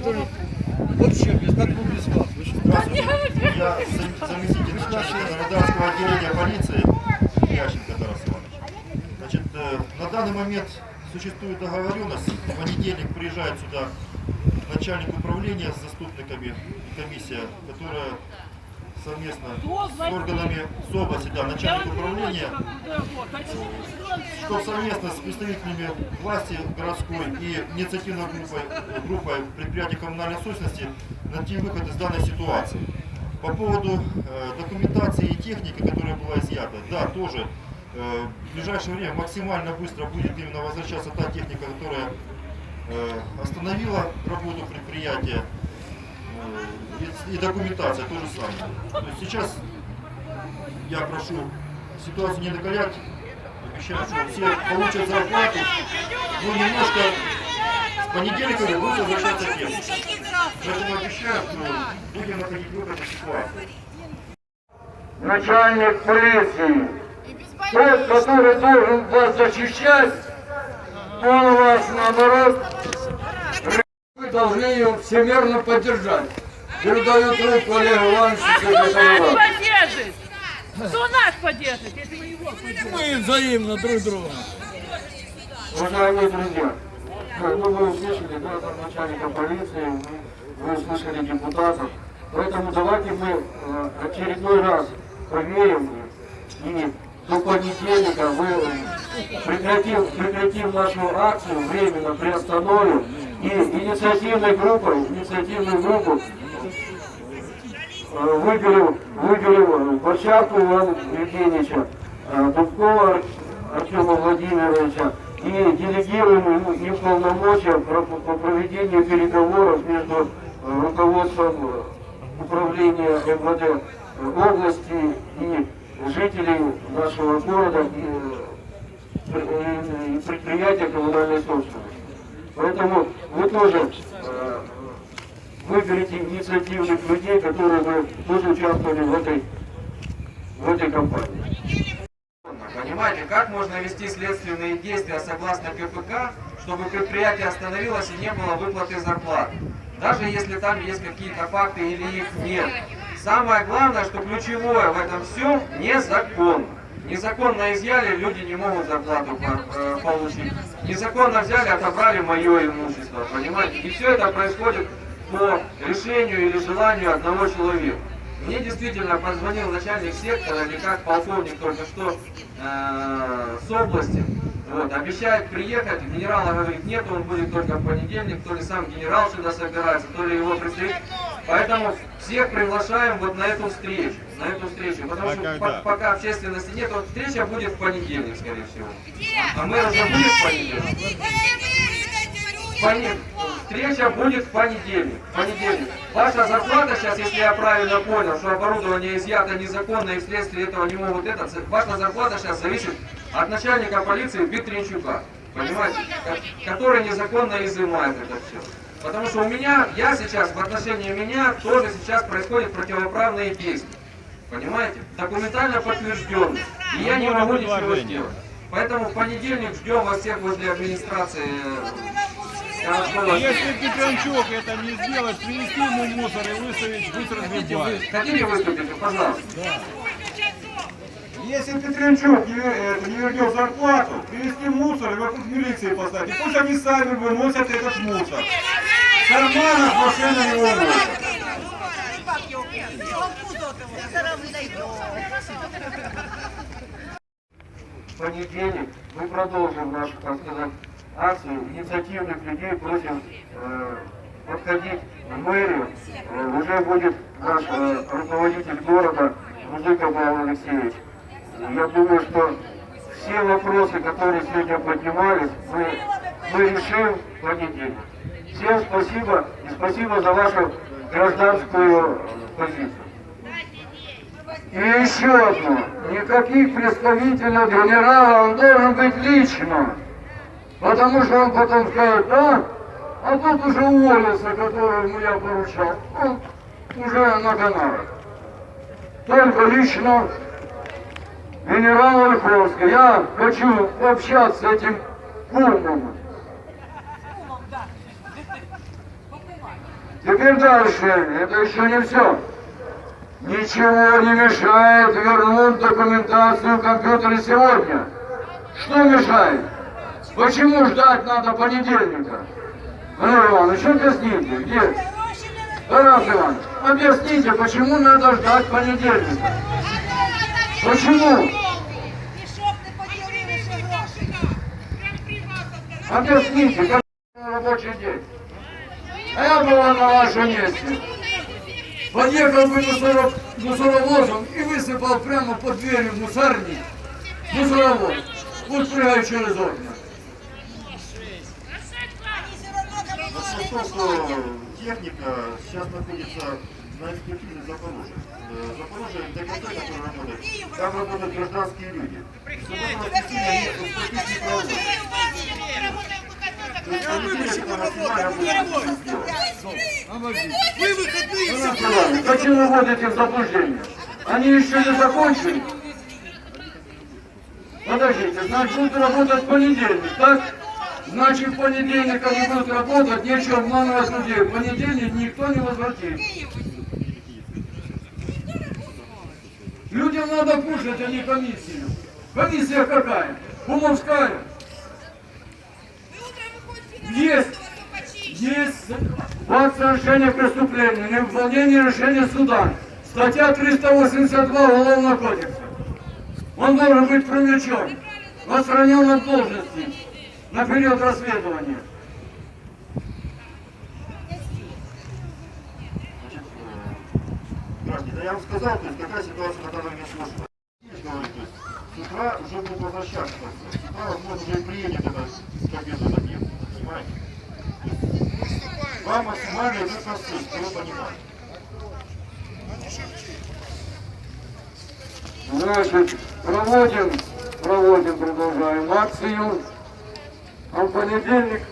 который вообще без, как бы без вас. Вы что? Я зам- заместитель Краснодарского отделения полиции Ященко Тарас Иванович. Значит, э, на данный момент существует договоренность. В понедельник приезжает сюда начальник управления с заступниками и комиссия, которая совместно с органами с области, да, начальник управления, что совместно с представителями власти городской и инициативной группой, группой предприятий коммунальной собственности найти выход из данной ситуации. По поводу э, документации и техники, которая была изъята, да, тоже э, в ближайшее время максимально быстро будет именно возвращаться та техника, которая э, остановила работу предприятия. И, документация то же самое. То сейчас я прошу ситуацию не накалять, обещаю, что все получат зарплату, ну немножко с понедельника будет возвращаться техника. Поэтому обещаю, что будем находить выход из ситуации. начальник полиции, тот, который должен вас защищать, он вас наоборот, должны ее всемерно поддержать. Передаю трубку Олегу Ивановичу Кто нас поддержит? Кто нас поддержит, если мы его поддержим? Мы взаимно друг друга. Уважаемые друзья, как ну, вы услышали, да, начальника полиции, вы услышали депутатов, поэтому давайте мы э, очередной раз проверим и до понедельника мы прекратим, прекратим нашу акцию, временно приостановим и инициативной группой, инициативную группу э, выберем, выберем Борчарку Ивана Евгеньевича, э, Дубкова Ар- Артема Владимировича и делегируем ему им полномочия по проведению переговоров между э, руководством э, управления МВД э, области и жителей нашего города э, и предприятия коммунальной собственности. Поэтому вы тоже э, выберите инициативных людей, которые бы тоже участвовали в этой, в этой кампании. Понимаете, как можно вести следственные действия согласно КПК, чтобы предприятие остановилось и не было выплаты зарплат? Даже если там есть какие-то факты или их нет. Самое главное, что ключевое в этом всем незаконно. Незаконно изъяли, люди не могут зарплату э, получить. Незаконно взяли, отобрали мое имущество, понимаете? И все это происходит по решению или желанию одного человека. Мне действительно позвонил начальник сектора, или как полковник только что э, с области. Вот, обещает приехать, генерала говорит нет, он будет только в понедельник, то ли сам генерал сюда собирается, то ли его представитель. Поэтому всех приглашаем вот на эту встречу, на эту встречу, потому что по- пока общественности нет, вот встреча будет в понедельник, скорее всего. А мы уже будет в понедельник. Пони- Встреча будет в понедельник. В понедельник. Ваша зарплата сейчас, если я правильно понял, что оборудование изъято незаконно и вследствие этого не могут это, ваша зарплата сейчас зависит от начальника полиции Битринчука, понимаете, ко- который незаконно изымает это все. Потому что у меня, я сейчас, в отношении меня тоже сейчас происходят противоправные действия. Понимаете? Документально подтвержденные. И я не могу ничего сделать. Поэтому в понедельник ждем вас всех возле администрации Если Петренчук это не сделает, принести ему мусор и выставить, пусть разгребает. Хотите выступить? Пожалуйста. Если Петренчук не, э, не вернет зарплату, привезти мусор и вокруг милиции поставить. И пусть они сами выносят этот мусор. Карманах машины не выносят. В понедельник мы продолжим нашу, так сказать, акцию. Инициативных людей просим э, подходить в мэрию. Э, уже будет наш э, руководитель города Музыков Павел Алексеевич. Я думаю, что все вопросы, которые сегодня поднимались, мы, мы решим в понедельник. Всем спасибо и спасибо за вашу гражданскую позицию. И еще одно. Никаких представителей генерала он должен быть лично. Потому что он потом скажет, а, а тут уже уволился, которому я поручал. Он уже на гонорар. Только лично генерал Ольховский. Я хочу общаться с этим кумом. Теперь дальше, это еще не все. Ничего не мешает вернуть документацию в компьютере сегодня. Что мешает? Почему ждать надо понедельника? Андрей Иванович, объясните, где? Тарас Иванович, объясните, почему надо ждать понедельника? Почему? Объясните, как рабочий день. А я была на вашем месте. Подъехал бы мусоро- мусоровозом и высыпал прямо под дверью мусарни мусоровоз. Пусть прыгает через окна. Что техника сейчас находится на экспертизе. Э, Запорожье, ДКТ, который работает, там работают гражданские люди. Чтобы Зачем вы вводите в заблуждение? Они еще не закончили. Подождите, значит будут работать в понедельник, так? Значит в понедельник они будут работать, нечего обманывать людей. В понедельник никто не возвратит. Людям надо кушать, а не комиссию. Комиссия какая? Кумовская. Есть. Есть факт совершения преступления, невыполнение решения суда. Статья 382 Уголовного кодекса. Он должен быть привлечен, отстранен от должности на период расследования. Да я вам сказал, то есть какая ситуация на данный момент сложилась. С утра уже будут возвращаться. С утра, возможно, уже и приедет это с победы на день. Понимаете? Вам максимально идут суд, чтобы вы понимали. Значит, проводим, проводим, продолжаем акцию. А в понедельник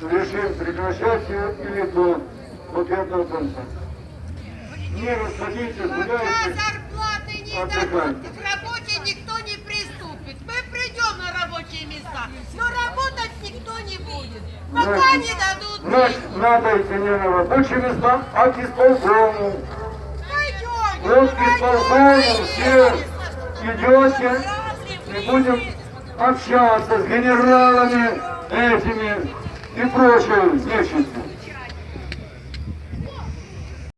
решим прекращать ее или до, пятого конца. Не расходитесь, Пока гуляйте. Отдыхайте. дадут, к работе никто не приступит. Мы придем на места, но работать никто не будет. Пока не дадут. Значит, надо рабочие места, а к исполкому. Вот к исполкому все идете и будем общаться с генералами этими и прочей нечистью.